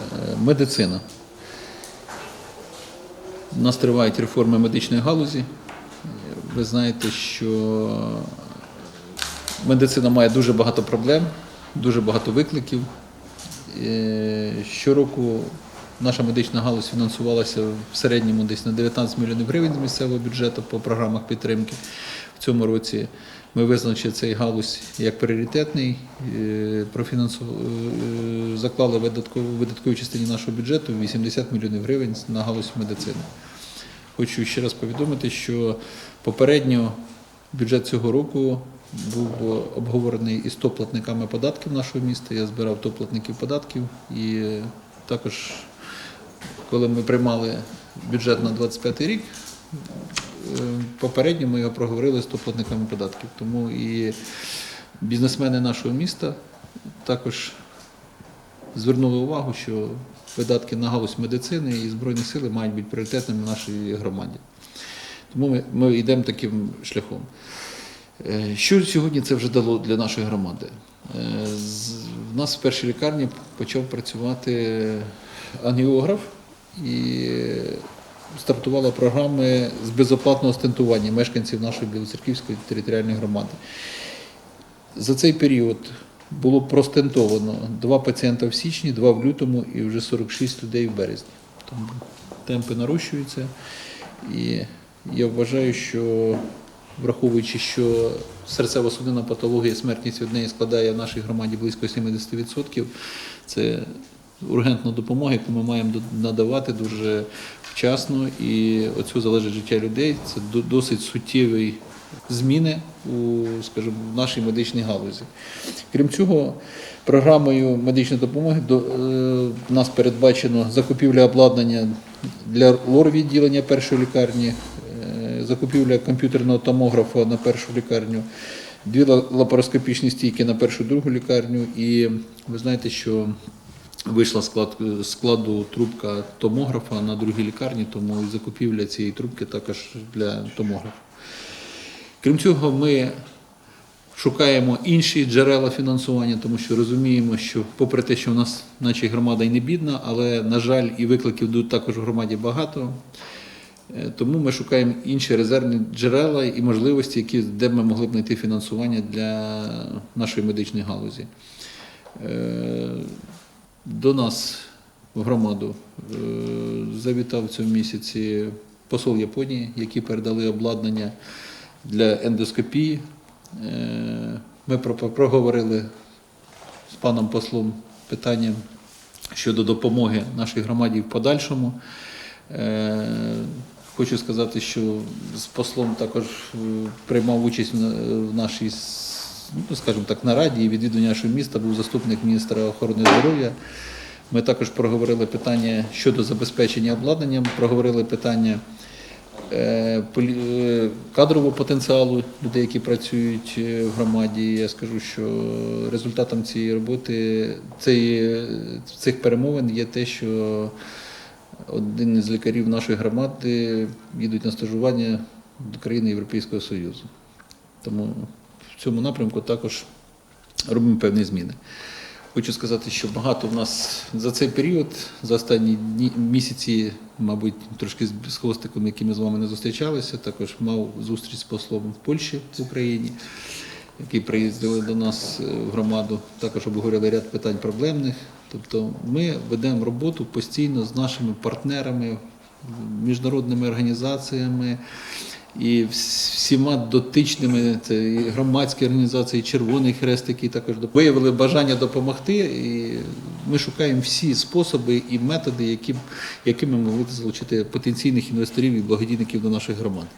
Е, Медицина. У нас тривають реформи медичної галузі. Ви знаєте, що медицина має дуже багато проблем, дуже багато викликів. Е, Щороку наша медична галузь фінансувалася в середньому десь на 19 мільйонів гривень з місцевого бюджету по програмах підтримки. В цьому році ми визначили цей галузь як пріоритетний, е, профінансу- е, заклали видаткову видатковій частині нашого бюджету 80 мільйонів гривень на галузь медицини. Хочу ще раз повідомити, що попередньо бюджет цього року був обговорений із топ-платниками податків нашого міста. Я збирав топ-платників податків і також, коли ми приймали бюджет на 25 рік, попередньо ми його проговорили з топ-платниками податків. Тому і бізнесмени нашого міста також звернули увагу, що видатки на галузь медицини і Збройні сили мають бути пріоритетними в нашій громаді. Тому ми, ми йдемо таким шляхом. Е, Що сьогодні це вже дало для нашої громади? Е, з- В нас в першій лікарні почав працювати ангіограф і стартувала програми з безоплатного стентування мешканців нашої Білоцерківської територіальної громади. За цей період було простентовано два пацієнта в січні, два в лютому і вже 46 людей в березні. Тому темпи нарощуються. І я вважаю, що враховуючи, що серцево-судинна патологія, смертність від неї складає в нашій громаді близько 70%, це ургентна допомога, яку ми маємо надавати дуже вчасно, і оцю залежить життя людей. Це досить суттєві зміни у, скажімо, в нашій медичній галузі. Крім цього, програмою медичної допомоги до, е, в нас передбачено закупівля обладнання для лор-відділення першої лікарні, е, закупівля комп'ютерного томографа на першу лікарню, дві лапароскопічні стійки на першу другу лікарню. І ви знаєте, що вийшла склад, складу трубка томографа на другій лікарні, тому і закупівля цієї трубки також для томографа. Крім цього, ми шукаємо інші джерела фінансування, тому що розуміємо, що попри те, що в нас, наче громада і не бідна, але, на жаль, і викликів також в громаді багато. Е, Тому ми шукаємо інші резервні джерела і можливості, які, де ми могли б знайти фінансування для нашої медичної галузі. До нас в громаду е, завітав цьому місяці посол Японії, які передали обладнання для ендоскопії. Е, Ми проговорили з паном послом питання щодо допомоги нашій громаді в подальшому. Е, Хочу сказати, що з послом також приймав участь в нашій, ну, скажімо так, нараді і відвідування нашого міста був заступник міністра охорони здоров'я. Ми також проговорили питання щодо забезпечення обладнанням, проговорили питання е, е, кадрового потенціалу людей, які працюють е, в громаді. Я скажу, що результатом цієї роботи цієї, цих перемовин є те, що один із лікарів нашої громади їдуть на стажування до країни Європейського Союзу. Тому в цьому напрямку також робимо певні зміни. Хочу сказати, що багато в нас за цей період, за останні дні, місяці, мабуть, трошки з- хвостиком, які ми з вами не зустрічалися, також мав зустріч з послом в Польщі в Україні, які приїздили до нас е, в громаду. Також обговорили ряд питань проблемних. Тобто ми ведемо роботу постійно з нашими партнерами, міжнародними організаціями і всіма дотичними, це і громадські організації, Червоний Хрест, які також виявили бажання допомогти. І ми шукаємо всі способи і методи, які, якими ми могли залучити потенційних інвесторів і благодійників до нашої громади.